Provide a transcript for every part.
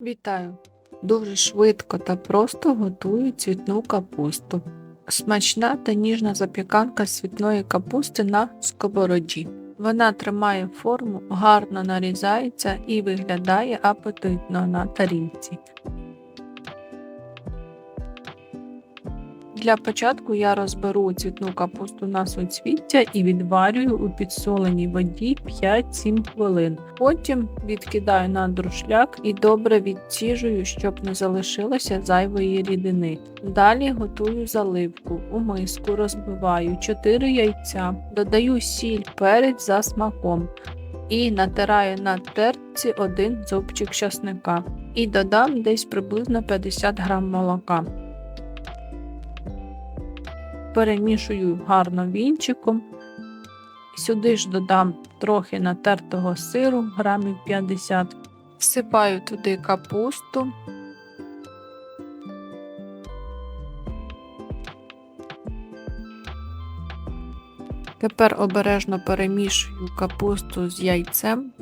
Вітаю! Дуже швидко та просто готую цвітну капусту. Смачна та ніжна запіканка світної капусти на сковороді. Вона тримає форму, гарно нарізається і виглядає апетитно на тарілці. Для початку я розберу цвітну капусту на суцвіття і відварюю у підсоленій воді 5-7 хвилин. Потім відкидаю на друшляк і добре відціжую, щоб не залишилося зайвої рідини. Далі готую заливку. У миску розбиваю 4 яйця, додаю сіль, перець за смаком. І натираю на терці один зубчик часника. І додам десь приблизно 50 г молока перемішую гарно вінчиком. Сюди ж додам трохи натертого сиру, грамів 50, всипаю туди капусту. Тепер обережно перемішую капусту з яйцем.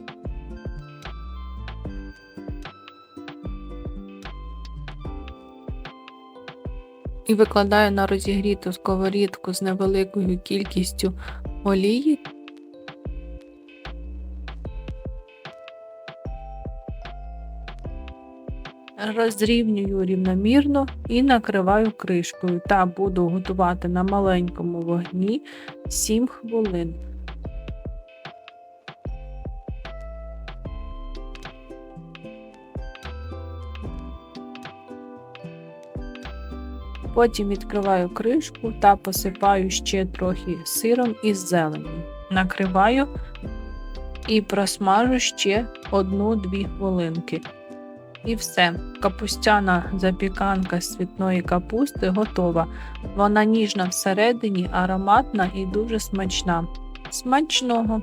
І викладаю на розігріту сковорідку з невеликою кількістю олії. Розрівнюю рівномірно і накриваю кришкою та буду готувати на маленькому вогні 7 хвилин. Потім відкриваю кришку та посипаю ще трохи сиром із зеленю. Накриваю і просмажу ще 1-2 хвилинки. І все, капустяна запіканка з цвітної капусти готова. Вона ніжна всередині, ароматна і дуже смачна. Смачного!